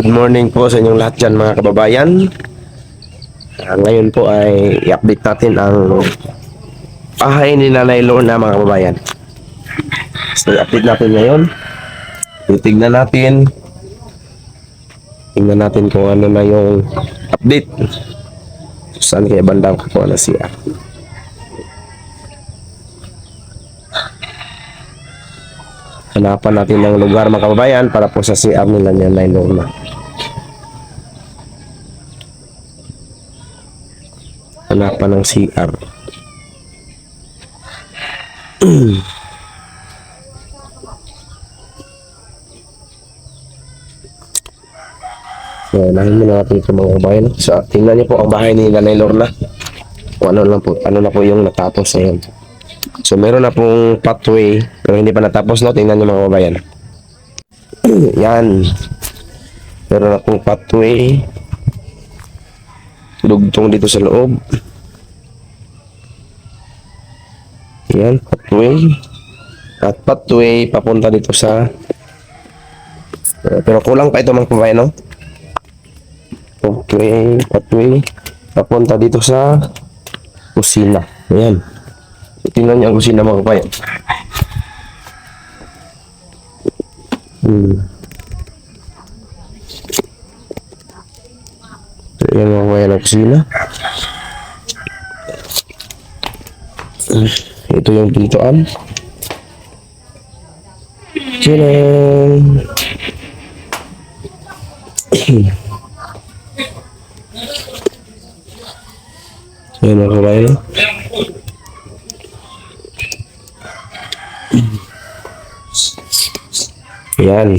Good morning po sa inyong lahat dyan mga kababayan. Ah, ngayon po ay i-update natin ang bahay ni Nanay Lorna mga kababayan. So i-update natin ngayon. Titignan natin. Tingnan natin kung ano na yung update. Saan kaya bandang kukuha na siya. Hanapan natin ng lugar mga kababayan para po sa CR nila ni Nanay Lorna. Hanapan ng CR. So, nahin muna natin ito mga kababayan. So, tingnan niyo po ang bahay ni Nanay Lorna. Kung ano lang po, ano na po yung natapos na yun. So, meron na pong pathway, pero hindi pa natapos, no? Tingnan niyo mga kababayan. Yan. Meron na pong pathway. Dugtong dito sa loob. Yan, pathway. At pathway papunta dito sa Eh, pero kulang pa ito mga kababayan, no? Okay, pathway papunta dito sa kusina. Ayan. Tingnan niyo ang kusina mga kababayan. Hmm. Ayan mga kababayan ang kusina. Ito yung pintuan. Tadaan! Ayan mga kabayan. Ayan.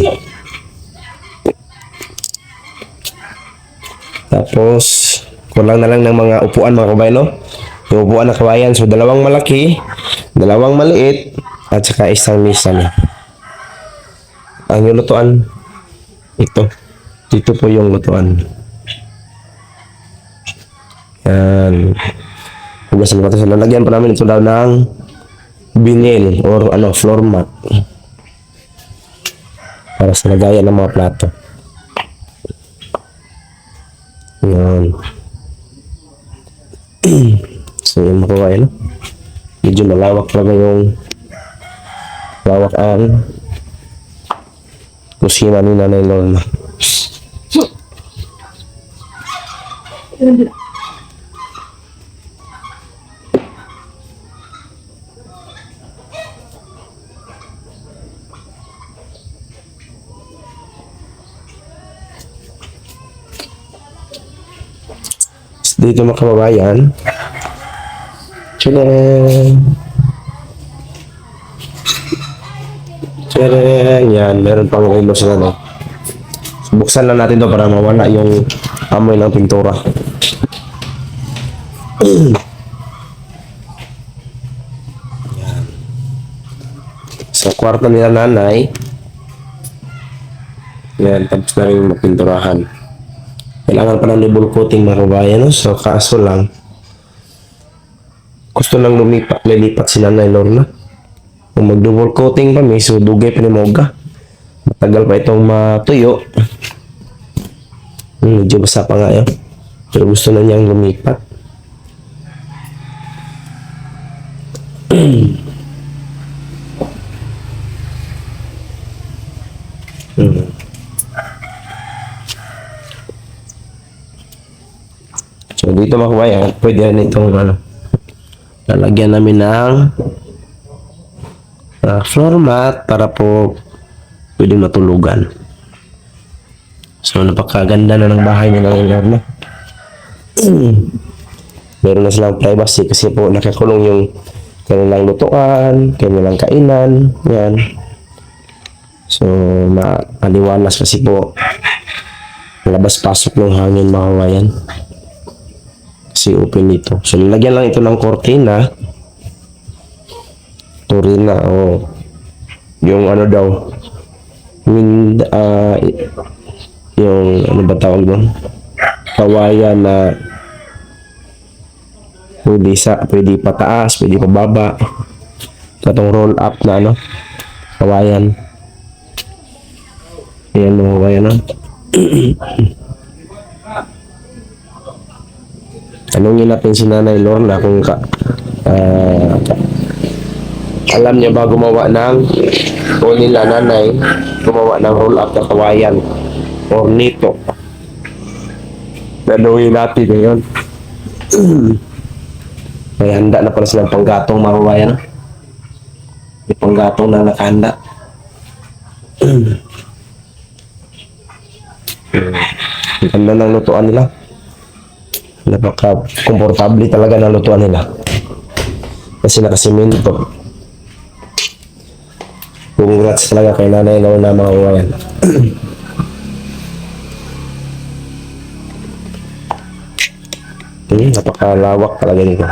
Tapos, kulang na lang ng mga upuan mga kabayan, no? Yung upuan na kabayan. So, dalawang malaki, dalawang maliit, at saka isang misa na. Ang lutuan, ito. Dito po yung lutuan. Yan. Ito. So, lalagyan pa namin ito daw ng vinyl or ano, floor mat. Para sa lagayan ng mga plato. Yan. so, yun mga kawain. Medyo malawak talaga yung lawak ang kusina ni Nanay Lorna. Dito mga kababayan. Tcharam! Tcharam! Yan, meron pang relo sila no. So, buksan lang natin to para mawala yung amoy ng pintura. Yan. Sa kwarto nila nanay, yan, tapos na rin mapinturahan. Kailangan pa ng label coating mga no? So, kaso lang, gusto lang lumipat, lilipat si Nanay Lorna. Kung mag-double coating pa, may so dugay pa ni Moga. Matagal pa itong matuyo. Hmm, medyo basa pa nga yun. Pero gusto na niyang lumipat. Hmm. So dito mga kabayan, pwede na itong ano, lalagyan namin ng ah, floor mat para po pwede matulugan. So napakaganda na ng bahay nila ng Lorna. Meron na silang privacy kasi po nakakulong yung kanilang lutuan, kanilang kainan, yan. So ma maliwalas kasi po labas-pasok ng hangin mga kabayan kasi open ito. So, lalagyan lang ito ng cortina. Cortina, o yung ano daw, wind, ah, yung, ano ba tawag doon? Kawayan na pwede sa, pwede pataas, pwede pababa. Katong roll up na ano, kawayan. Ayan mga kawayan, no? Tanungin natin si Nanay Lorna kung ka, ah, alam niya ba gumawa ng o nila nanay gumawa ng roll up na kawayan or nito. Tanungin natin ngayon. May handa na pala silang panggatong mga kawayan. May panggatong na nakahanda. Ganda ng lutuan nila. Napaka-komportable talaga ng lutuan nila. Kasi nakasimento. Congrats talaga kay Nanay Lorna mga kawayan. Hmm, napakalawak talaga dito.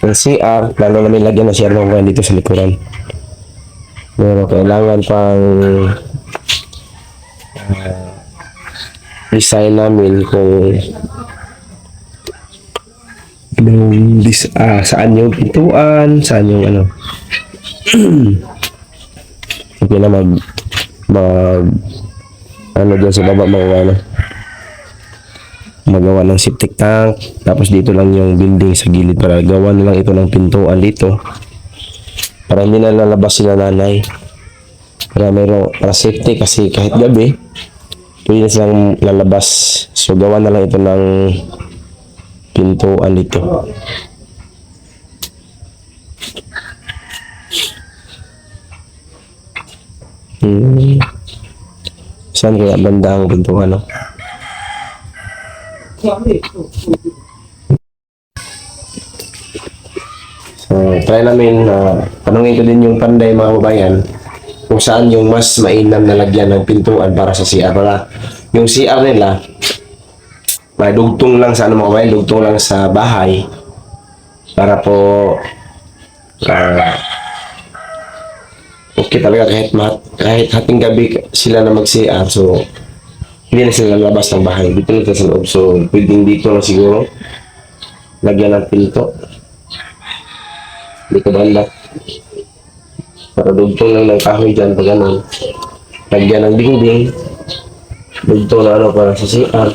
Ang CR, lalo namin lagyan ng CR ng kawayan dito sa likuran. Pero kailangan pang ah, design namin kung yung dis ah, saan yung pintuan, saan yung ano. Hindi na mag mag ano dyan sa baba mga ano magawa ng septic tank tapos dito lang yung building sa gilid para gawa na lang ito ng pintuan dito. Para hindi na lalabas sila nanay. Para meron para safety kasi kahit gabi pwede na silang lalabas so gawa na lang ito ng pintuan dito hmm. saan kaya banda ang pintuan no? So, try namin na tanungin ko din yung panday mga kabayan kung saan yung mas mainam na lagyan ng pintuan para sa CR. Para yung CR nila, may dugtong lang sa ano mga kabayan, dugtong lang sa bahay para po ah, okay talaga kahit mat, kahit hating gabi sila na mag-CR so hindi na sila lalabas ng bahay. Dito na sa loob. So pwedeng dito na siguro. Lagyan ng pinto. Dito banda para dugtong lang ng kahoy dyan pag ano lagyan ng dingding. Dugtong na ano para sa CR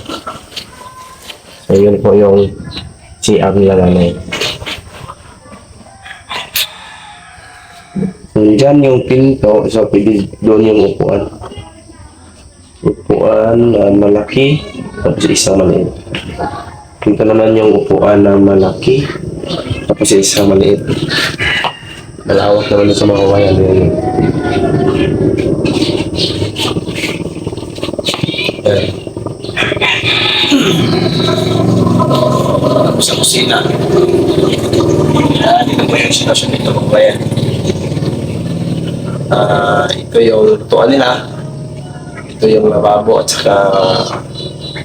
so yun po yung CR nila nanay. So dyan yung pinto so pwede doon yung upuan. Upuan na malaki tapos isa maliit. Dito naman yung upuan na malaki tapos isa maliit malawak naman sa mga kawayan Ayan. tapos sa kusina Ayan, ito po yung sitwasyon dito mga kawayan Ah, ito yung lutuan nila ito yung lababo at saka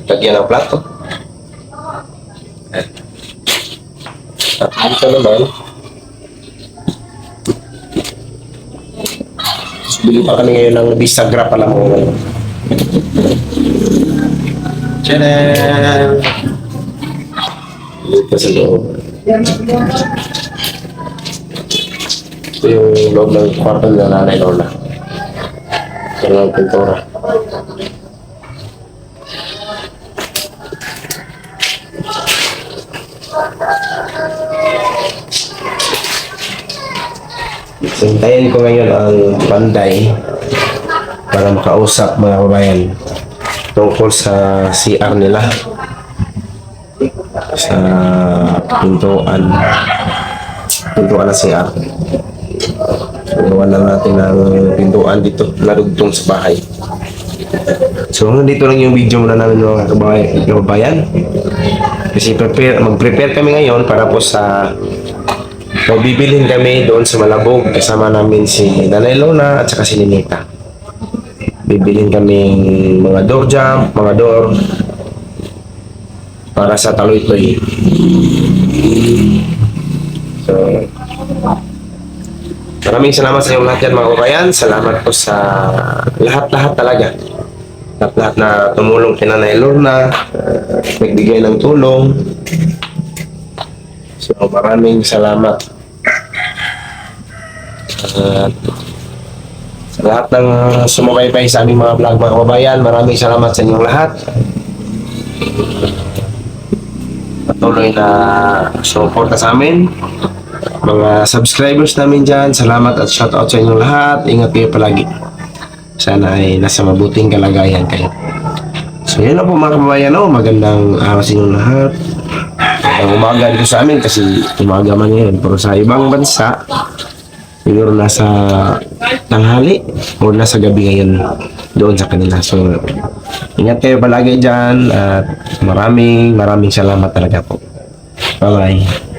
lagyan ng plato. Ayan. At dito naman, bili pa kami ngayon ng bisagra pala mo ngayon. Tcharam! Dito sa loob. Ito yung loob ng kwarto ng nanay Lola. Ito lang pintura. Sintayin ko ngayon ang panday para makausap mga kabayan tungkol sa CR nila sa pintuan pintuan na CR gawa na natin ng pintuan dito narugtong sa bahay. So nandito lang yung video muna namin mga kabayan, kababayan. Kasi prepare, mag-prepare kami ngayon para po sa Magbibilhin kami doon sa Malabog kasama namin si Nanay Lona at saka si Ninita. Bibilhin kami mga door jump, mga door para sa Taloy-Toy. So, maraming salamat sa inyong lahat yan mga kabayan. Salamat po sa lahat-lahat talaga. Lahat-lahat na tumulong kay Nanay Lorna, uh, nagbigay ng tulong. So, maraming salamat. Sa lahat ng sumubaybay sa aming mga vlog mga kababayan, maraming salamat sa inyong lahat. Patuloy na sumuporta sa amin. Mga subscribers namin dyan, salamat at shoutout sa inyong lahat. Ingat kayo palagi. Sana ay nasa mabuting kalagayan kayo. So yan lang po mga kababayan, oh, magandang araw sa inyong lahat. Ang umaga dito sa amin kasi umaga man ngayon. Pero sa ibang bansa, siguro nasa tanghali o nasa gabi ngayon doon sa kanila. So, ingat kayo palagi dyan at maraming maraming salamat talaga po. Bye-bye.